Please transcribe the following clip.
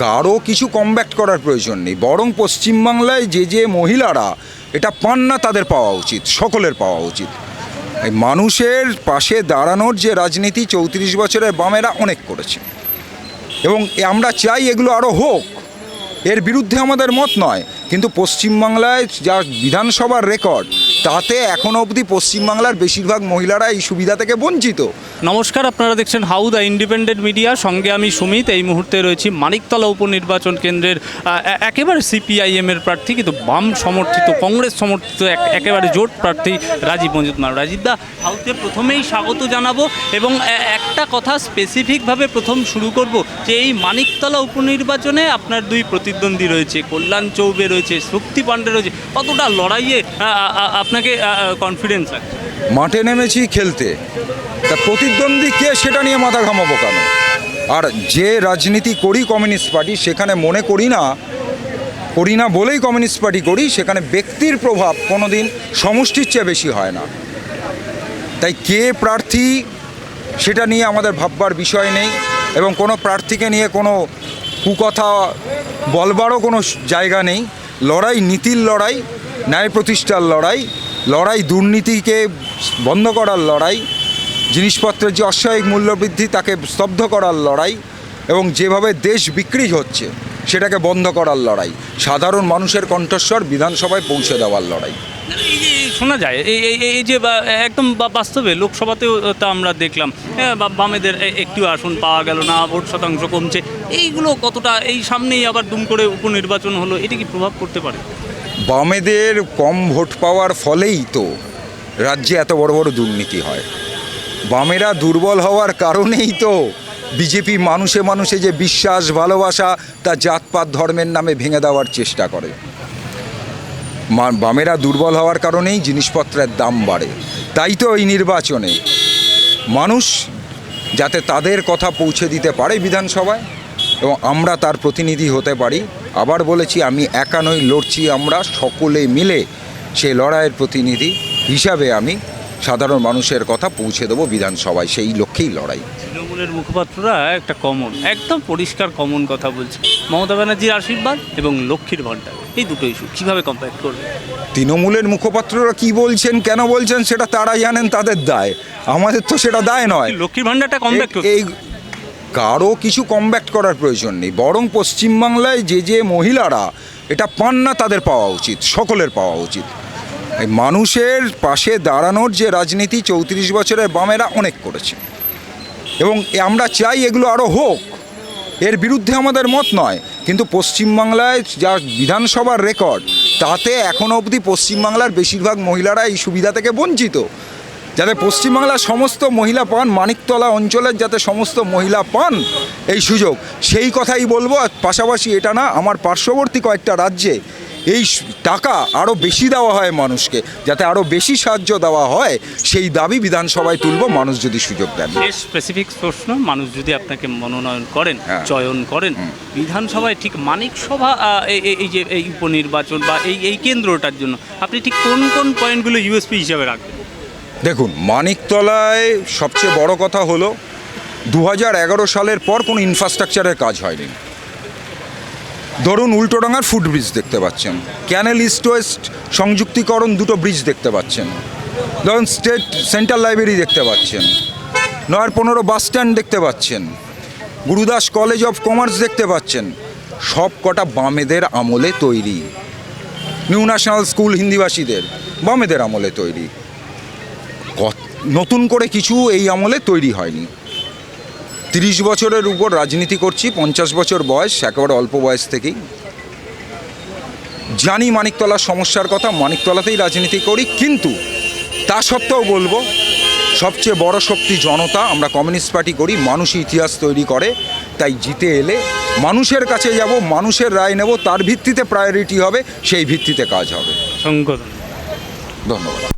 কারও কিছু কমব্যাক্ট করার প্রয়োজন নেই। বরং পশ্চিমবাংলায় যে যে মহিলারা, এটা পান না তাদের পাওয়া উচিত, সকলের পাওয়া উচিত। এই মানুষের পাশে দাঁড়ানোর যে রাজনীতি চৌত্রিশ বছরের বামেরা অনেক করেছে। এবং আমরা চাই এগুলো আরও হোক। এর বিরুদ্ধে আমাদের মত নয়। কিন্তু পশ্চিমবাংলায় যা বিধানসভার রেকর্ড তাতে এখনও অবধি পশ্চিমবাংলার বেশিরভাগ মহিলারা এই সুবিধা থেকে বঞ্চিত। নমস্কার, আপনারা দেখছেন হাউ দ্য ইন্ডিপেন্ডেন্ট মিডিয়া। সঙ্গে আমি সুমিত, এই মুহূর্তে রয়েছি মানিকতলা উপনির্বাচন কেন্দ্রের একেবারে সিপিআইএম এর প্রার্থী, কিন্তু বাম সমর্থিত, কংগ্রেস সমর্থিত এক- একেবারে জোট প্রার্থী রাজীব মজুমদার রাজীব দা, হাউতে প্রথমেই স্বাগত জানাব এবং একটা কথা স্পেসিফিকভাবে প্রথম শুরু করব, যে এই মানিকতলা উপনির্বাচনে আপনার দুই প্রতিদ্বন্দ্বী রয়েছে, কল্যাণ চৌবে রয়েছে, শক্তি পাণ্ডে রয়েছে, কতটা লড়াইয়ে আপনাকে কনফিডেন্স মাঠে নেমেছি খেলতে। তা প্রতিদ্বন্দ্বী কে সেটা নিয়ে মাথা ঘামাবো কেন? আর যে রাজনীতি করি কমিউনিস্ট পার্টি, সেখানে মনে করি না করি না বলেই কমিউনিস্ট পার্টি করি, সেখানে ব্যক্তির প্রভাব কোনো দিন সমষ্টির চেয়ে বেশি হয় না। তাই কে প্রার্থী সেটা নিয়ে আমাদের ভাববার বিষয় নেই এবং কোনো প্রার্থীকে নিয়ে কোনো কুকথা বলবারও কোনো জায়গা নেই। লড়াই, নীতির লড়াই ন্যায় প্রতিষ্ঠার লড়াই লড়াই দুর্নীতিকে বন্ধ করার লড়াই, জিনিসপত্রের যে অস্বাভাবিক মূল্যবৃদ্ধি তাকে স্তব্ধ করার লড়াই এবং যেভাবে দেশ বিক্রি হচ্ছে সেটাকে বন্ধ করার লড়াই, সাধারণ মানুষের কণ্ঠস্বর বিধানসভায় পৌঁছে দেওয়ার লড়াই। শোনা যায়, এই এই যে একদম বাস্তবে লোকসভাতেও তা আমরা দেখলাম বামেদের এ- একটিও আসন পাওয়া গেল না, ভোট শতাংশ কমছে, এইগুলো কতটা, এই সামনেই আবার দুম করে উপনির্বাচন হলো, এটা কি প্রভাব করতে পারে? বামেদের কম ভোট পাওয়ার ফলেই তো রাজ্যে এত বড় বড় দুর্নীতি হয়। বামেরা দুর্বল হওয়ার কারণেই তো বিজেপি মানুষে মানুষে যে বিশ্বাস, ভালোবাসা তা জাতপাত ধর্মের নামে ভেঙে দেওয়ার চেষ্টা করে। বামেরা দুর্বল হওয়ার কারণেই জিনিসপত্রের দাম বাড়ে। তাই তো এই নির্বাচনে মানুষ যাতে তাদের কথা পৌঁছে দিতে পারে বিধানসভায় এবং আমরা তার প্রতিনিধি হতে পারি আবার বলেছি আমি একা নই লড়ছি আমরা সকলে মিলে। সেই লড়াইয়ের প্রতিনিধি হিসাবে আমি সাধারণ মানুষের কথা পৌঁছে দেবো বিধানসভায়। সেই লক্ষ্যেই লড়াই। তৃণমূলের মুখপাত্ররা একটা কমন একদম পরিষ্কার কমন কথা বলছে। মমতা ব্যানার্জির আশীর্বাদ এবং লক্ষ্মীর ভাণ্ডার এই দুটো ইস্যু কীভাবে কম্প্যাক্ট করবে? তৃণমূলের মুখপাত্ররা কি বলছেন কেন বলছেন সেটা তারা জানেন তাদের দায়। আমাদের তো সেটা দায় নয়। লক্ষ্মীর ভাণ্ডারটা কমপ্যাক্ট এই কারও কিছু কমব্যাক্ট করার প্রয়োজন নেই। বরং পশ্চিমবাংলায় যে যে মহিলারা, এটা পান না তাদের পাওয়া উচিত, সকলের পাওয়া উচিত। মানুষের পাশে দাঁড়ানোর যে রাজনীতি চৌত্রিশ বছরের বামেরা অনেক করেছে। এবং আমরা চাই এগুলো আরও হোক। এর বিরুদ্ধে আমাদের মত নয়, কিন্তু পশ্চিমবাংলায় যা বিধানসভার রেকর্ড তাতে এখনও অবধি পশ্চিমবাংলার বেশিরভাগ মহিলারা এই সুবিধা থেকে বঞ্চিত। যাতে পশ্চিমবাংলার সমস্ত মহিলা পান মানিকতলা অঞ্চলের যাতে সমস্ত মহিলা পান এই সুযোগ সেই কথাই বলব। আর পাশাপাশি এটা না আমার পার্শ্ববর্তী কয়েকটা রাজ্যে এই টাকা আরও বেশি দেওয়া হয় মানুষকে যাতে আরও বেশি সাহায্য দেওয়া হয় সেই দাবি বিধানসভায় তুলব। মানুষ যদি সুযোগ দেন। বেশ স্পেসিফিক প্রশ্ন মানুষ যদি আপনাকে মনোনয়ন করেন হ্যাঁ। চয়ন করেন বিধানসভায় ঠিক মানিক সভা এই- যে এই উপনির্বাচন বা এই এই কেন্দ্রটার জন্য আপনি ঠিক কোন কোন পয়েন্টগুলো ইউএসপি হিসাবে রাখবেন? দেখুন, মানিকতলায় সবচেয়ে বড় কথা হলো দু হাজার এগারো সালের পর কোনো ইনফ্রাস্ট্রাকচারের কাজ হয়নি। ধরুন উল্টোডাঙার ফুট ব্রিজ দেখতে পাচ্ছেন ক্যানেল ইস্ট ওয়েস্ট সংযুক্তিকরণ দুটো ব্রিজ দেখতে পাচ্ছেন, ধরুন স্টেট সেন্ট্রাল লাইব্রেরি দেখতে পাচ্ছেন, নয়ার পনেরো বাস স্ট্যান্ড দেখতে পাচ্ছেন, গুরুদাস কলেজ অফ কমার্স দেখতে পাচ্ছেন, সব কটা বামেদের আমলে তৈরি। নিউ ন্যাশনাল স্কুল হিন্দিভাষীদের, বামেদের আমলে তৈরি। নতুন করে কিছু এই আমলে তৈরি হয়নি। তিরিশ বছরের উপর রাজনীতি করছি পঞ্চাশ বছর বয়স একেবারে অল্প বয়স থেকেই। জানি মানিকতলার সমস্যার কথা মানিকতলাতেই রাজনীতি করি কিন্তু তা সত্ত্বেও বলব সবচেয়ে বড় শক্তি জনতা আমরা কমিউনিস্ট পার্টি করি মানুষই ইতিহাস তৈরি করে তাই জিতে এলে মানুষের কাছে যাব মানুষের রায় নেব তার ভিত্তিতে প্রায়োরিটি হবে সেই ভিত্তিতে কাজ হবে। ধন্যবাদ।